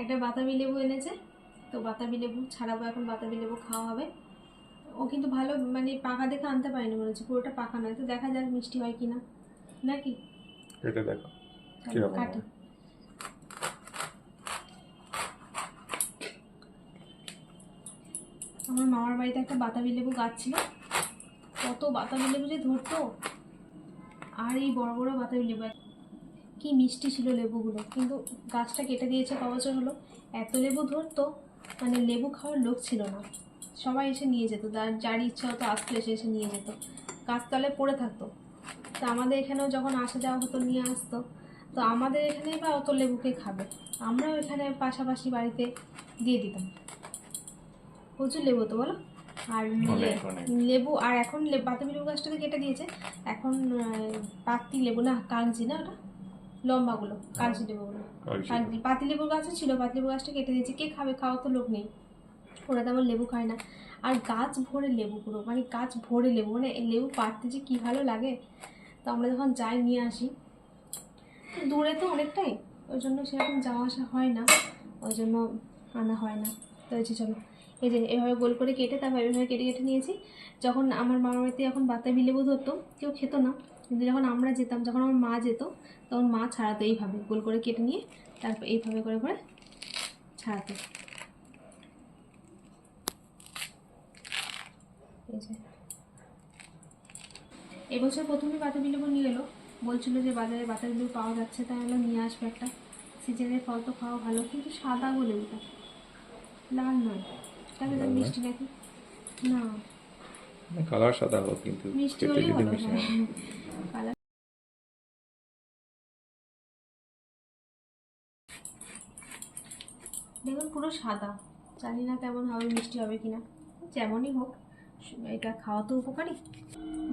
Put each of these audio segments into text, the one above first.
একটা বাতাবি লেবু এনেছে। তো বাতাবি লেবু ছাড়াবো এখন বাতাবি লেবু খাওয়া হবে। ও কিন্তু ভালো মানে পাকা দেখে আনতে পারিনি মনে হচ্ছে পুরোটা পাকা নয়। তো দেখা যাক মিষ্টি হয় কি না নাকি? এটা দেখো কাটি। আমার মামার বাড়িতে একটা বাতাবি লেবু গাছ ছিল। কত বাতাবি লেবু যে ধরতো। আর এই বড় বড় বাতাবি লেবু কি মিষ্টি ছিল লেবুগুলো? কিন্তু গাছটা কেটে দিয়েছে ক বছর হলো। এত লেবু ধরতো মানে লেবু খাওয়ার লোক ছিল না। সবাই এসে নিয়ে যেত যার যার ইচ্ছা হতো আসতো এসে এসে নিয়ে যেত। গাছতলায় পড়ে থাকতো। তো আমাদের এখানেও যখন আসা যাওয়া হতো নিয়ে আসতো। তো আমাদের এখানে বা অত লেবুকে খাবে? আমরাও এখানে পাশাপাশি বাড়িতে দিয়ে দিতাম। প্রচুর লেবু তো বলো? আর লেবু আর এখন বাতাবি লেবু গাছটাকে কেটে দিয়েছে। এখন পাতি লেবু না কাগজি না ওটা? লম্বাগুলো কাগজি লেবুগুলো। কাগজি। কাগজি পাতি লেবুর গাছও ছিল পাতি লেবু গাছটা কেটে দিয়েছে। কে খাবে খাওয়া তো লোক নেই। ওরা তেমন লেবু খায় না। আর গাছ ভরে লেবু পুরো মানে গাছ ভরে লেবু মানে লেবু পাড়তে যে কী ভালো লাগে তো আমরা যখন যাই নিয়ে আসি দূরে তো অনেকটাই ওই জন্য সেরকম যাওয়া আসা হয় না ওই জন্য আনা হয় না। তো এই চলো এই যে এভাবে গোল করে কেটে তারপর এভাবে কেটে কেটে নিয়েছি। যখন আমার মামার বাড়িতে এখন বাতাবি লেবু ধরতো কেউ খেত না। কিন্তু যখন আমরা যেতাম যখন আমার মা যেত তখন মা ছাড়াতো এইভাবে গোল করে কেটে নিয়ে তারপর এইভাবে করে করে ছাড়াতো। এবছর প্রথমে বাতাবি লেবু নিয়ে এলো। বলছিল যে বাজারে বাতাবি লেবু পাওয়া যাচ্ছে তাই হলো নিয়ে আসবে একটা। সিজনের ফল তো খাওয়া ভালো কিন্তু সাদা গো লেবুটা লাল নয়। তাহলে তো মিষ্টি নাকি? না। কালার সাদা হোক কিন্তু মিষ্টি হলেই যদি দেখুন পুরো সাদা। জানি না কেমন হবে মিষ্টি হবে কিনা। যেমনই হোক এটা খাওয়া তো উপকারী।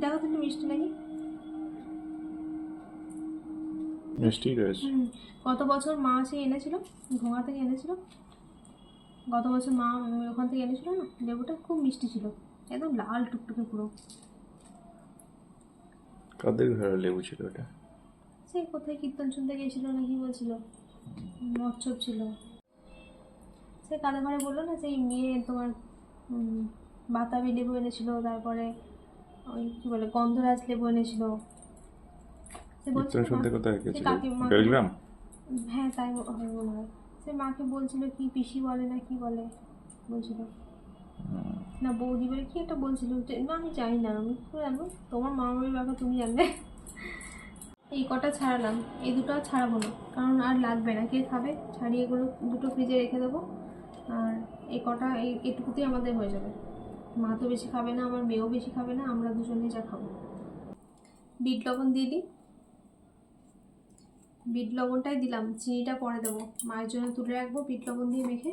দেখো তো একটু মিষ্টি নাকি? মিষ্টি রয়েছে। গত বছর মা সে এনেছিল ঘোঙা থেকে এনেছিল। গত বছর মা ওখান থেকে এনেছিল না লেবুটা খুব মিষ্টি ছিল। একদম লাল টুকটুকে পুরো। কাদের ঘরে লেবু ছিল ওটা সেই কোথায় কীর্তন শুনতে গেছিল না কি বলছিল? মৎসব ছিল। সে কাদের ঘরে বলল না সেই মেয়ে তোমার বাতাবি লেবু এনেছিল তারপরে ওই কি বলে গন্ধরাজ লেবু এনেছিল। সে বলছিল শুনতে কোথায় সে কাকিমা- বেলগ্রাম? হ্যাঁ তাই মনে হয়। সে মাকে বলছিল কি পিসি বলে না কি বলে বলছিল। না, বৌদি কি একটা বলছিল? না, আমি জানি না। আমি কি জানব তোমার মামার ব্যাপার তুমি জানবে। এই কটা ছাড়ালাম। এই দুটো আর ছাড়াবো না। কারণ আর লাগবে না। কে খাবে? ছাড়িয়ে এগুলো দুটো ফ্রিজে রেখে দেবো। আর এই কটা, এই, এটুকুতেই আমাদের হয়ে যাবে। মা তো বেশি খাবে না, আমার মেয়েও বেশি খাবে না, আমরা দুজনেই যা খাব। বিট লবণ দিয়ে দিই। বিট লবণটাই দিলাম চিনিটা পরে দেবো। মায়ের জন্য তুলে রাখব বিট লবণ দিয়ে মেখে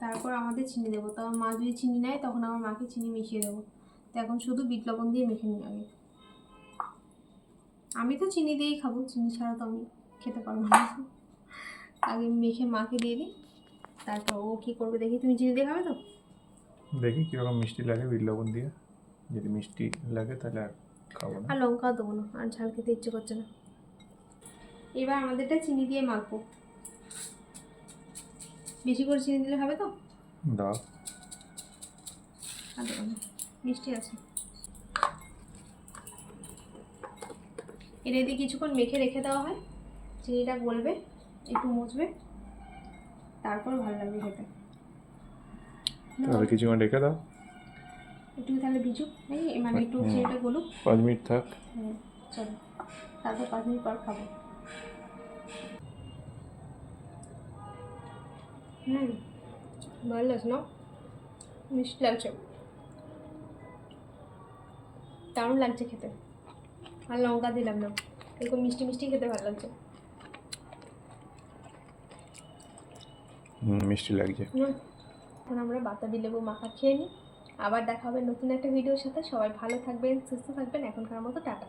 তারপর আমাদের চিনি দেবো। তো আমার মা যদি চিনি নেয় তখন আমার মাকে চিনি মিশিয়ে দেবো। তো এখন শুধু বিট লবণ দিয়ে মেখে নিই আগে আমি তো চিনি দিয়েই খাব চিনি ছাড়া তো আমি খেতে পারব না। আগে মেখে মাকে দিয়ে দিই তারপর ও কী করবে দেখি। তুমি চিনি দিয়ে খাবে তো? দেখি কীরকম মিষ্টি লাগে বিট লবণ দিয়ে। যদি মিষ্টি লাগে তাহলে আর খাব না। আর লঙ্কাও দেবো না আর ঝাল খেতে ইচ্ছে করছে না। এবার আমাদেরটা চিনি দিয়ে মাখবো। বেশি করে চিনি দিলে হবে তো? দাও। মিষ্টি আছে। এটা দিয়ে কিছুক্ষণ মেখে রেখে দেওয়া হয় চিনিটা গলবে একটু মুছবে তারপর ভালো লাগবে খেতে। তাহলে কিছুক্ষণ রেখে দাও। একটু তাহলে ভিজুক মানে একটু। চিনিটা গলুক। পাঁচ মিনিট থাক। চলো। তারপর পাঁচ মিনিট পর খাব। হুম ভালো লাগছে না মিষ্টি লাগছে দারুণ লাগছে খেতে আর লঙ্কা দিলাম না এরকম মিষ্টি মিষ্টি খেতে ভালো লাগছে মিষ্টি লাগছে এখন আমরা বাতাবি লেবু মাখা খেয়ে নিই আবার দেখা হবে নতুন একটা ভিডিওর সাথে। সবাই ভালো থাকবেন সুস্থ থাকবেন। এখনকার মতো টাটা।